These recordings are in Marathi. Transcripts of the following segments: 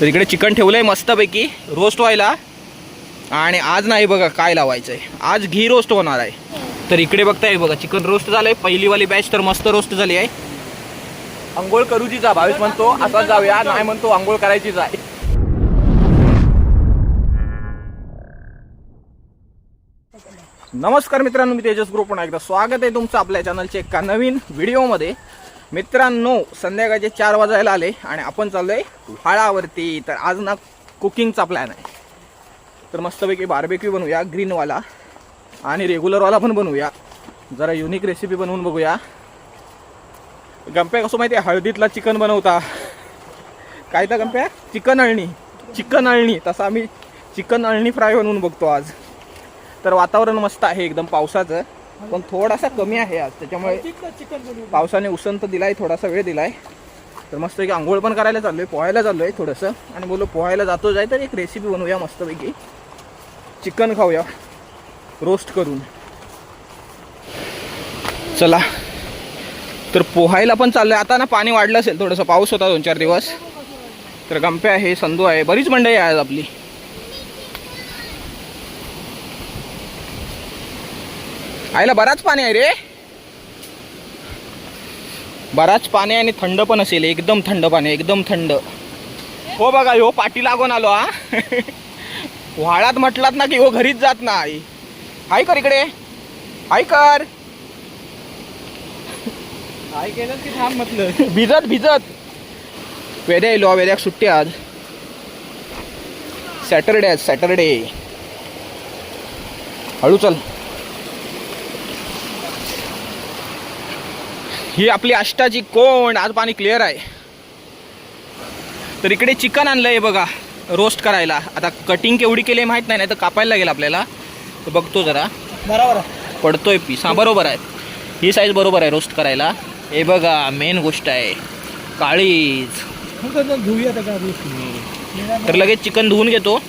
तर इकडे चिकन ठेवलं आहे मस्तपैकी रोस्ट व्हायला. आणि आज नाही बघा काय लावायचं आहे आज घी रोस्ट होणार आहे. तर इकडे बघताय बघा चिकन रोस्ट झालं आहे पहिलीवाली बॅच तर मस्त रोस्ट झाली आहे. आंघोळ करूची जा भावेश म्हणतो असाच जाऊया. नाही म्हणतो आंघोळ करायचीच आहे नमस्कार मित्रांनो मी तेजस ग्रुप पुन्हा एकदा. स्वागत आहे तुमचं आपल्या चॅनलच्या एका नवीन व्हिडिओमध्ये मित्रांनो संध्याकाळचे चार वाजायला आले आणि आपण चाललोय व्हाळावरती. तर आज ना कुकिंगचा प्लॅन आहे. तर मस्तपैकी बार्बेक्यू बनवूया ग्रीनवाला आणि रेग्युलरवाला पण बनवूया. जरा युनिक रेसिपी बनवून बघूया. गंप्या कसं माहिती आहे हळदीतला चिकन बनवता. काय तर गंप्या? चिकन अळणी चिकन अळणी तसं आम्ही चिकन अळणी फ्राय बनवून बघतो आज. तर वातावरण मस्त आहे एकदम पावसाचं. पण थोडासा कमी आहे आज त्याच्यामुळे पावसाने उसंत दिलाय थोडासा वेळ दिलाय. तर मस्तपैकी आंघोळ पण करायला चाललोय पोहायला चाललोय थोडंसं. आणि बोलो पोहायला जातो जाय तर एक रेसिपी बनवूया मस्तपैकी. चिकन खाऊया रोस्ट करून. चला. तर पोहायला पण चाललंय आता ना पाणी वाढलं असेल थोडंसं पाऊस होता दोन चार दिवस. तर गंपे आहे संधू आहे बरीच मंडळी आहे आज आपली. आईला बराच पाणी आहे रे. बराच पाणी आहे आणि थंड पण असेल एकदम थंड पाणी एकदम थंड. हो बघा हो पाठी लागून आलो हा. व्हाळात म्हटलात ना की हो घरीच जात नाही. हाय कर इकडे. हाय कर. काय केलं की थांब म्हटलं. भिजत भिजत. वेद्या येलो वेद्याक सुट्टी आज. सॅटरडे आज सॅटरडे. हळू चल. ही आपली अष्टाची कोण आज पाणी क्लिअर आहे. तर इकडे चिकन आणलंय बघा रोस्ट करायला. आता कटिंग केवढी केली माहीत नाही नाही तर कापायला लागेल आपल्याला. तर बघतो जरा. बरोबर पडतोय पीस. हां बरोबर आहे. ही साईज बरोबर आहे रोस्ट करायला. हे बघा मेन गोष्ट आहे. काळीज. तर लगेच चिकन धुवून घेतो.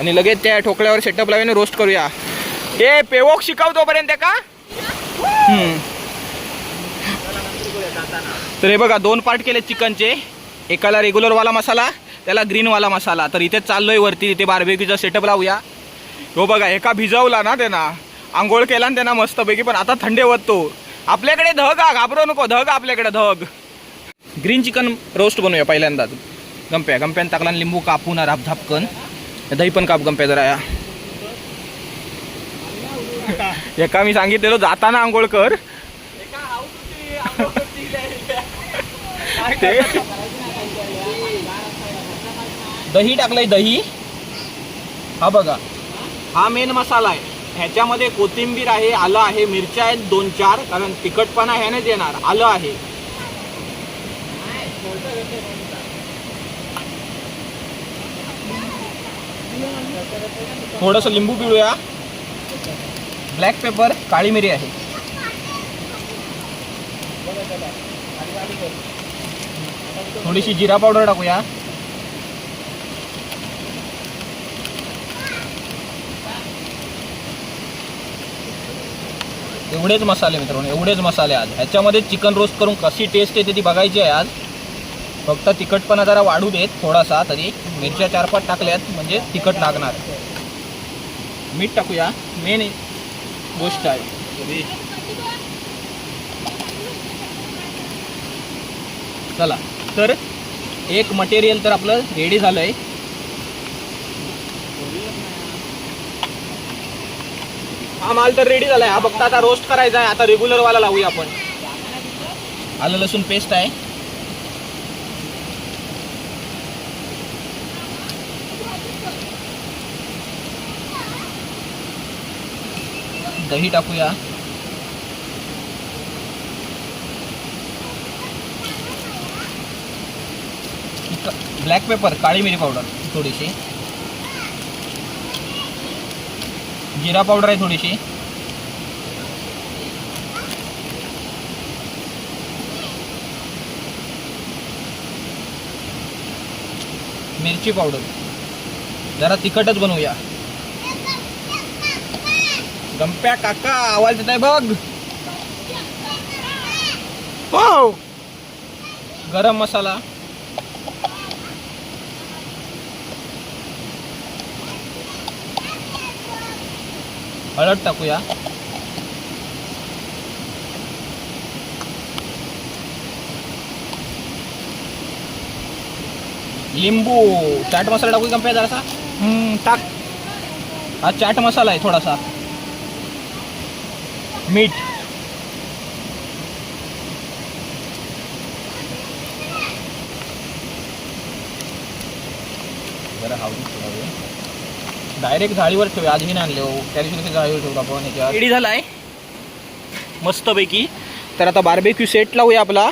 आणि लगेच त्या ठोकळ्यावर सेटअप लावून रोस्ट करूया. हे पेवोक शिकवतोपर्यंत का? हम्म. तर हे बघा दोन पार्ट केले चिकनचे. एकाला रेग्युलरवाला मसाला त्याला ग्रीनवाला मसाला. तर इथे चाललोय वरती तिथे बार्बेक्यूचा सेटअप लावूया. हो बघा एका भिजवला ना त्यांना आंघोळ केला ना त्यांना मस्तपैकी पण आता थंडे होतो आपल्याकडे धग हा घाबरू नको धग आपल्याकडे धग. ग्रीन चिकन रोस्ट बनवूया पहिल्यांदाच गंप्या गंप्यान टाकला आणि लिंबू कापून राप झापकन. दही पण काप गंप्या जरा. या एका मी सांगितलेलो जाताना आंघोळ कर. ते दही टाकलंय दही. हा बघा. हा मेन मसाला आहे. ह्याच्यामध्ये कोथिंबीर आहे आलं आहे मिरच्या आहेत दोन चार. कारण तिखटपणा ह्यानेच येणार आलं आहे. थोडंसं लिंबू पिळूया. ब्लॅक पेपर काळी मिरी आहे. थोडीशी जिरा पावडर टाकूया. एवढेच मसाले मित्रांनो एवढेच मसाले आज. ह्याच्यामध्ये चिकन रोस्ट करून कशी टेस्ट येते ती बघायची आहे आज. फक्त तिखटपणा जरा वाढू देत थोडासा तरी. मिरच्या चार पाच टाकल्यात म्हणजे तिखट लागणार. मीठ टाकूया. मेन गोष्ट आहे. चला. तर एक मटेरियल तर आपलं रेडी झालं आहे हा माल तर रेडी झालाय. हा फक्त आता रोस्ट करायचा आहे. आता रेग्युलर वाला लावूया आपण. आलं लसूण पेस्ट आहे. दही टाकूया. ब्लॅक पेपर काळी मिरी पावडर थोडीशी. जिरा पावडर आहे थोडीशी. मिरची पावडर. जरा तिखटच बनवूया. गंप्या काका आवाज येत आहे बघ. हो. गरम मसाला. हळद टाकूया लिंबू चाट मसाला टाकू कंप्या जरासा टाक हा चाट मसाला आहे थोडासा मीठ जरा हावडी डायरेक्ट जाळीवर ठेवूया. आज मी आणले हो. त्या दिवशी कसे जाळीवर ठेवतो आपण याच्यावर रेडी झालाय? मस्तपैकी. तर आता बार्बेक्यू सेट लावूया आपला.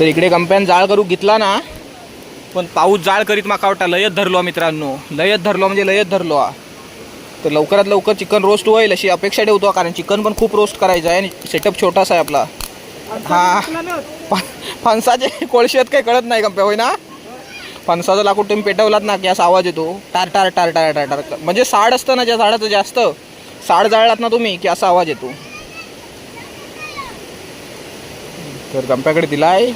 तर इकडे कंप्यान जाळ करू घेतला ना. पण पाऊस जाळ करीत माका वाटता लयत धरलो मित्रांनो. लयत धरलो म्हणजे लयत धरलो हा. तर लवकरात लवकर चिकन रोस्ट होईल अशी अपेक्षा ठेवतो कारण चिकन पण खूप रोस्ट करायचं आहे आणि सेटअप छोटासा आहे आपला. हा. फणसाचे कोळशे आहेत काही कळत नाही कंप्या होय ना? फणसाचा लाकूड तुम्ही पेटवलात ना की असा आवाज येतो टार टार टार टार टार टार म्हणजे साड असतं ना ज्या झाडाचं जास्त साड जाळलात ना तुम्ही की असा आवाज येतो. तर गंप्याकडे दिलाय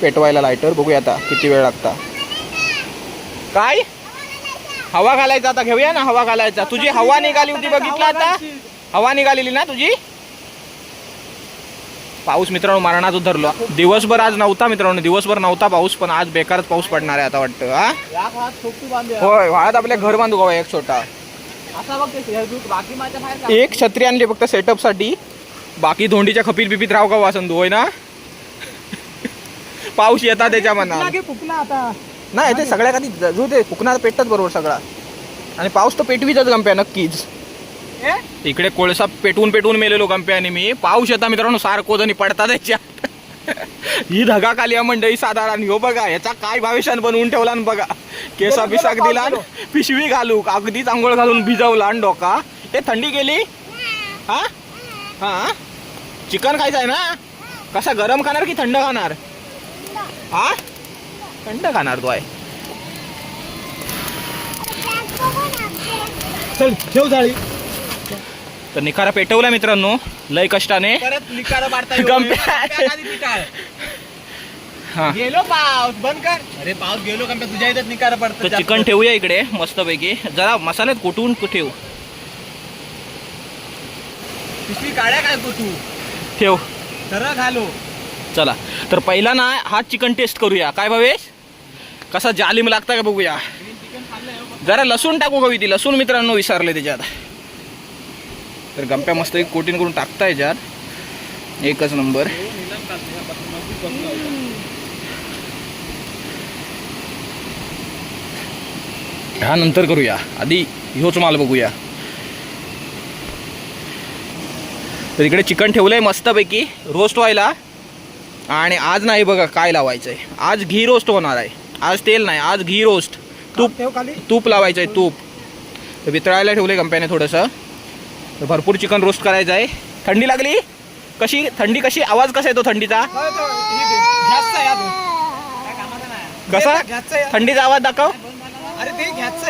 पेटवायला लायटर बघूया आता किती वेळ लागता. काय? हवा घालायचा आता घेऊया ना हवा घालायचा. तुझी हवा निघाली होती बघितला आता? हवा निघालेली ना तुझी? पाऊस मित्रांनो मारणाच धरलो. दिवसभर आज नव्हता मित्रांनो दिवसभर नव्हता पाऊस पण आज बेकारच पाऊस पडणार आहे आता वाटतं हा? होय वाळत आपल्या घर बांधू गावा एक छोटा? एक छत्री आणली फक्त सेटअपसाठी बाकी धोंडीच्या खपीत बिपीत राव का वासंदू होय ना? पाऊस येतात त्याच्या मनात. नाही ते सगळ्या कधी जू ते फुकणार पेटतात बरोबर सगळा. आणि पाऊस तर पेटवीतच गंप्या नक्कीच? इकडे कोळसा पेटवून पेटवून मेलेलो गंप्याने मी. पाऊस येता मित्रांनो सारखो जणी पडतात त्याच्यात. ही धगा काली मंडळी साधारण. हो बघा याचा काय भावेशान बनवून ठेवला बघा. केसा बिसाक दिला पिशवी घालू अगदीच आंघोळ घालून भिजवला न डोका. ते थंडी गेली? हा? हा? चिकन खायचं आहे ना? कसा गरम खाणार की थंड खाणार? हा? थंड खाणार तो आहे. चल ठेव जाळी तर निखारा पेटवला मित्रांनो. लय कष्टाने. परत निकाल पाडता गंप्या. हा. गेलो पाऊस. बंद कर. अरे पाऊस गेलो का तुझ्या इथं निकार तर पडतं चिकन ठेवूया इकडे मस्तपैकी. जरा मसाल्यात कुटून ठेव. पिशवी काढ्या काय गो तू ठेव. सरळ घालो. चला. तर पहिला ना हा चिकन टेस्ट करूया. काय भावेश? कसा जालिम लागता का बघूया? जरा लसूण टाकू का ती लसूण मित्रांनो विसरले त्याच्यात. तर गंप्या मस्त कोटिंग करून टाकता याच्यात. एकच नंबर. ह्या नंतर करूया. आधी ह्योच माल बघूया. तर इकडे चिकन ठेवलंय मस्तपैकी. रोस्ट व्हायला. आणि आज नाही बघा काय लावायचं आहे आज घी रोस्ट होणार आहे. आज तेल नाही आज घी रोस्ट. तूप तूप लावायचं आहे तूप. तर वितळायला ठेवलं कंप्याने थोडंसं. तर भरपूर चिकन रोस्ट करायचं आहे. थंडी लागली? कशी? थंडी कशी? आवाज कसा येतो थंडीचा? कसा? थंडीचा आवाज दाखव. अरे ते घ्यायचं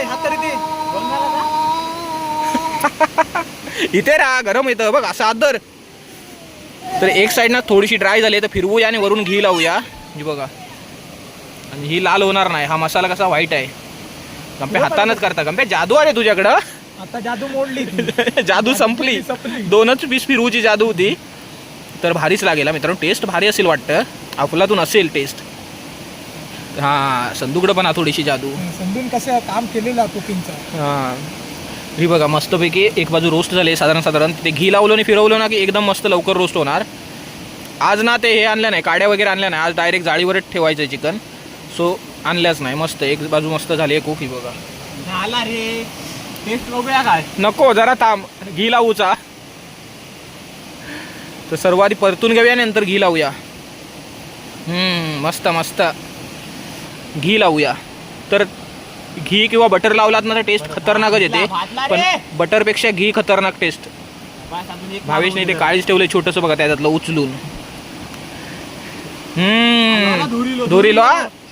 इथे राहा गरम येतं. बघ असं आदर. तर एक साईड ना थोडीशी ड्राय झाली तर फिरवूया आणि वरून घी लावूया. बघा. आणि ही लाल होणार नाही. हा मसाला कसा व्हाईट आहे. गंप्या हातानच करता. गंप्या जादू आहे तुझ्याकडं. आता जादू मोडली. जादू संपली. दोनच पीस फिरवूची जादू होती. तर भारीच लागेल मित्रांनो. टेस्ट भारी असेल वाटतं. अफलातून असेल टेस्ट हां संदूकडं पण थोडीशी जादू. समजून कसं काम केलेलं कुकिंगचं. हां. ही बघा मस्तपैकी एक बाजू रोस्ट झाले साधारण साधारण. ते घी लावलं आणि फिरवलं ना की एकदम मस्त लवकर रोस्ट होणार. आज ना ते हे आणलं नाही काड्या वगैरे आणल्या नाही. आज डायरेक्ट जाळीवरच ठेवायचं चिकन सो आणल्याच नाही. मस्त एक बाजू मस्त झाली आहे खूप ही बघा. झाला रे. टेस्ट बघूया काय. नको जरा थांब. घी लावूचा. तर सर्व आधी परतून घेऊया नंतर घी लावूया. हम्म, मस्त मस्त. घी लावूया. तर घी किंवा बटर लावलात ना तर टेस्ट खतरनाकच येते. पण. बटरपेक्षा घी खतरनाक टेस्ट भावेश नाही ते काळीच ठेवलंय छोटंसं बघा त्याच्यातलं उचलून. हम्म? धुरीलो.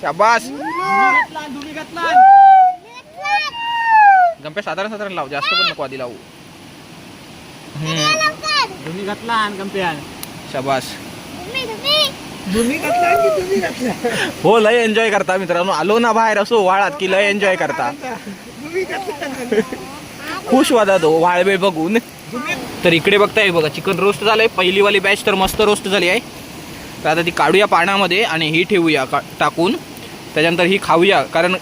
शाबास धुरी घातला, धुरी घातला. गंप्या साधारण साधारण लाव जास्त पण नको आधी लावू. धुरी घातला आणि गंप्यान. शाबास? हो लय एन्जॉय करता मित्रांनो. आलो ना बाहेर असो वाळात की लय एन्जॉय करता. खुश वादा तो वाळवे बघून. तर इकडे बघताय बघा चिकन रोस्ट झालंय. पहिलीवाली बॅच तर मस्त रोस्ट झाली आहे. तर आता ती काढूया पाण्यामध्ये आणि ही ठेवूया का टाकून. त्याच्यानंतर ही खाऊया कारण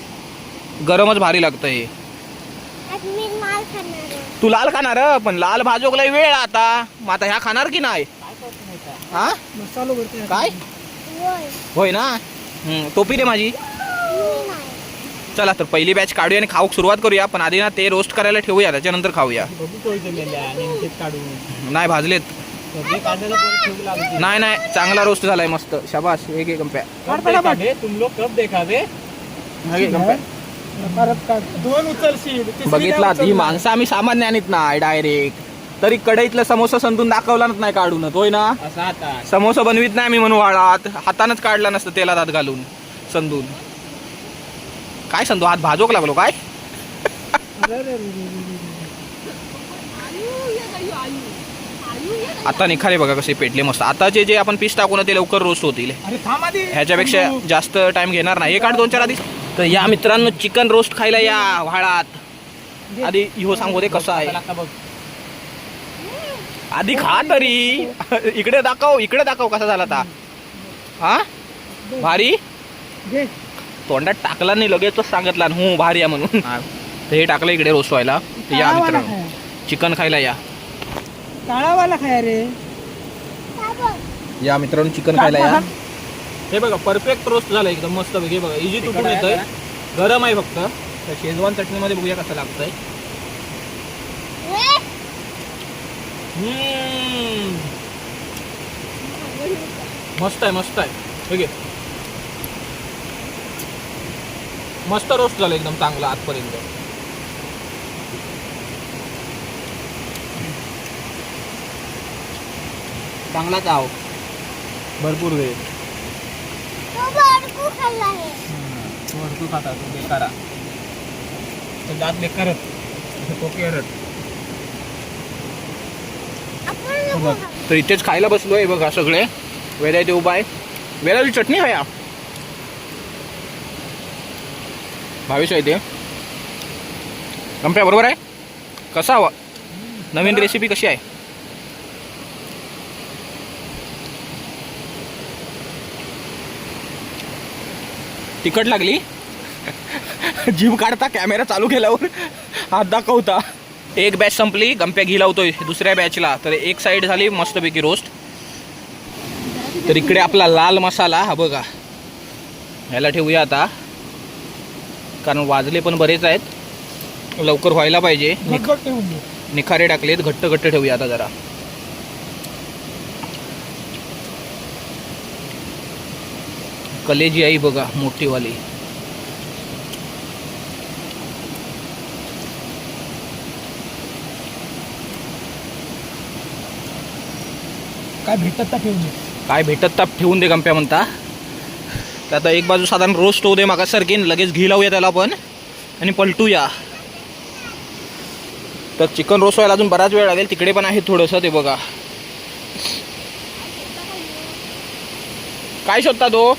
गरमच भारी लागतं हे आज मी माल खाणार आहे. तू लाल खाणार? पण लाल भाजोकला वेळ आता. मग आता ह्या खाणार की नाही? हा? काय? होय. होय ना टोपी दे माझी. चला तर पहिली बॅच काढूया आणि खाऊक सुरुवात करूया पण आधी ना ते रोस्ट करायला ठेवूया त्याच्यानंतर खाऊया. नाही भाजलेत. नाही नाही चांगला रोस्ट झालाय मस्त. शाबास एक देखावे तुम लोग कब देखावे. एक एक गंप्या परत काढ दोन उचलशील तिसरी बघितला ही उचलणार? माणसं आम्ही सामान्य आणत नाही डायरेक्ट तरी कढईतलं समोसा संतून दाखवलाच नाही काढून होय ना? असा आता. समोसा बनवीत नाही मी म्हणून वाळात. हातानच काढला नसतं तेलात हात घालून संदून. काय संदू हात भाजोक लागलो काय? अरे. आता निखारे बघा कसे पेटले मस्त. आताचे जे आपण पीस टाकू ना ते लवकर रोस्ट होतील. अरे थांब आधी. ह्याच्यापेक्षा जास्त टाइम घेणार नाही. हे काढ दोन चार आधी तर या मित्रांनो चिकन रोस्ट खायला या व्हाळात. आधी हो सांगू दे कसं आहे. आधी खा तरी. इकडे दाखव इकडे दाखव कसा झाला ता. हा? भारी. तोंडात टाकला नाही लगेच सांगितला हो भारी आहे म्हणून. हा. तर हे टाकलं इकडे रोस्ट व्हायला. तर या मित्रांनो. चिकन खायला या. काळावाला खाय रे? या मित्रांनो चिकन खायला या. हे बघा परफेक्ट रोस्ट झालं एकदम मस्त हे बघा इजी तुटून आहे येतंय गरम आहे फक्त. तर शेजवान चटणीमध्ये बघूया कसं लागतंय. मस्त आहे मस्त आहे. हे घे. मस्त रोस्ट झालं एकदम चांगलं आजपर्यंत चांगलाच आहो भरपूर वेळ. तो आहे. भरपूर खाता तू बेकारा तर दात. तर इथेच खायला बसलोय बघा सगळे. वेळा इथे उभा आहे. वेळाची चटणी खाया. भावेश आहे ते. कंप्या बरोबर आहे? कसा हवा? नवीन रेसिपी कशी आहे? तिखट लागली. जीव काढता कॅमेरा चालू केल्यावर हात दाखवता. एक बॅच संपली गंप्या घी लावतोय दुसऱ्या बॅचला तर एक साईड झाली मस्तपैकी रोस्ट तर इकडे आपला लाल मसाला हा बघा. ह्याला ठेवूया आता. कारण वाजले पण बरेच आहेत. लवकर व्हायला पाहिजे. निखारे टाकलेत घट्ट घट्ट ठेवूया आता जरा. कलेजी आई बघा मोठीवाली. काय भेटत तर ठेवून? दे काय भेटत ताप ठेवून दे गंप्या म्हणता. तर आता एक बाजू साधारण रोस्ट होऊ दे मागासारखी आणि लगेच घी लावूया त्याला पण आणि पलटूया. तर चिकन रोस्ट व्हायला अजून बराच वेळ लागेल तिकडे पण आहे थोडंसं ते बघा. काय शोधता तो?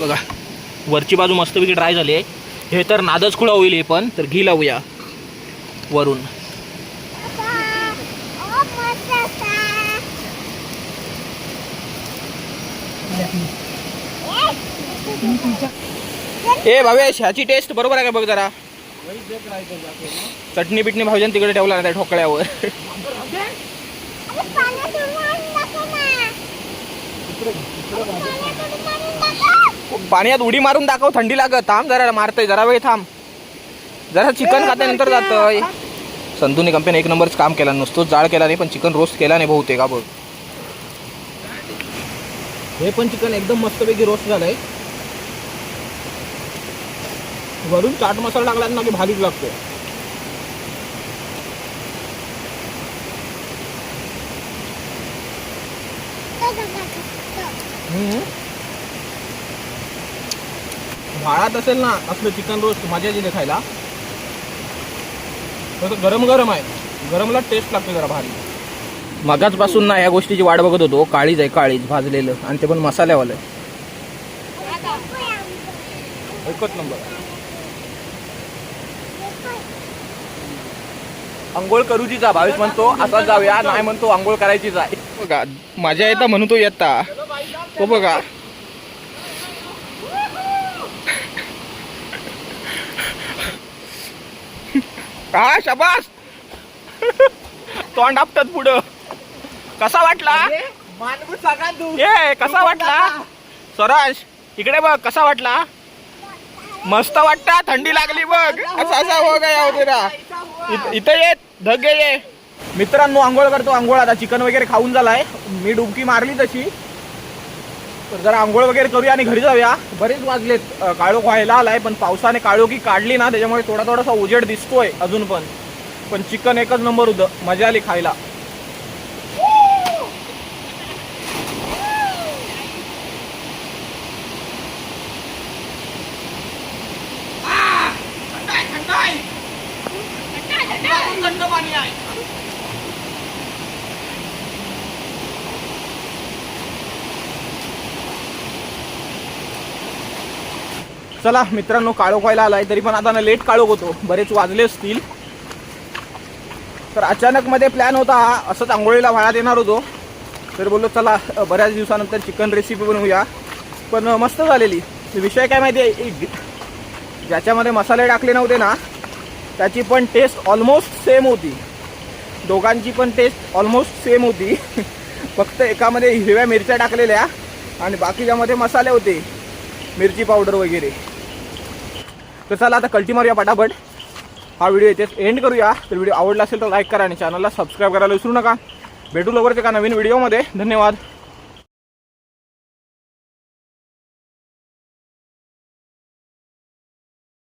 बघा. वरची बाजू मस्तपैकी ड्राय झाली आहे. हे तर नादच खुळा होईल हे पण. तर घी लावूया. वरून. ए भावेश ह्याची टेस्ट बरोबर आहे का बघ जरा? चटणी बिटणी भाऊजन तिकडे ठेवला ना त्या ठोकळ्यावर अरे पाण्यात उडवून टाका ना. पाण्यात उडवून टाका. पाण्यात उडी मारून दाखव थंडी लागत. थांब जरा मारतय. जरा वेळ थांब. जरा चिकन खाते नंतर जातंय. संतूने कंपनी एक नंबरच काम केला. नुसतं जाळ केला नाही पण चिकन रोस्ट केला नाही बहुतेक का बघ. हे पण चिकन एकदम मस्तपैकी रोस्ट झालंय. वरून चाट मसाला टाकला ना की भारीच लागतो तो. भाळात असेल ना असलं चिकन रोस्ट माझ्या जिथे खायला तर गरम गरम आहे. गरमला टेस्ट लागते जरा भारी. मगाचपासून ना या गोष्टीची वाट बघत होतो. काळीच आहे काळीच भाजलेलं. आणि ते पण मसाल्यावालं एकच नंबर. आंघोळ करूचीचा भावेश म्हणतो. आता जाऊया. नाही म्हणतो आंघोळ करायची जा. बघा माझ्या येता म्हणून तो येता. तो बघा. हा शबास. तोंड आपटत पुढं. कसा वाटला? ये कसा वाटला? स्वराज इकडे बघ कसा वाटला? मस्त वाटता थंडी लागली बघ. असा असा हो गया तेरा इत- इथं ये धग ये. मित्रांनो आंघोळ करतो आंघोळ. आता चिकन वगैरे खाऊन झालाय. मी डुबकी मारली तशी. तर जरा आंघोळ वगैरे करूया आणि घरी जाऊया. बरेच वाजलेत काळोख व्हायला आलाय पण पावसाने काळोखी काढली ना त्याच्यामुळे थोडा थोडासा उजेड दिसतोय अजून पण. पण चिकन एकच नंबर होतं मजा आली खायला. चला मित्रांनो काळोख व्हायला आलाय तरी पण आता ना लेट काळोख होतो. बरेच वाजले असतील. तर अचानक मध्ये प्लॅन होता हा असंच आंघोळीला वाळात येणार होतो. तर बोललो चला बऱ्याच दिवसानंतर चिकन रेसिपी बनवूया. पण मस्त झालेली. विषय काय माहिती आहे? ज्याच्यामध्ये मसाले टाकले नव्हते ना त्याची पण टेस्ट ऑलमोस्ट सेम होती. दोघांची पण टेस्ट ऑलमोस्ट सेम होती. फक्त एकामध्ये हिरव्या मिरच्या टाकलेल्या आणि बाकीच्यामध्ये मसाले होते. मिरची पावडर वगैरे. तर चला आता कल्टी मारूया पटापट. हा व्हिडिओ इथेच एंड करूया. तर व्हिडिओ आवडला असेल तर लाईक करा आणि चॅनलला सबस्क्राईब करायला विसरू नका. भेटू लवकरच एका नवीन व्हिडिओमध्ये धन्यवाद.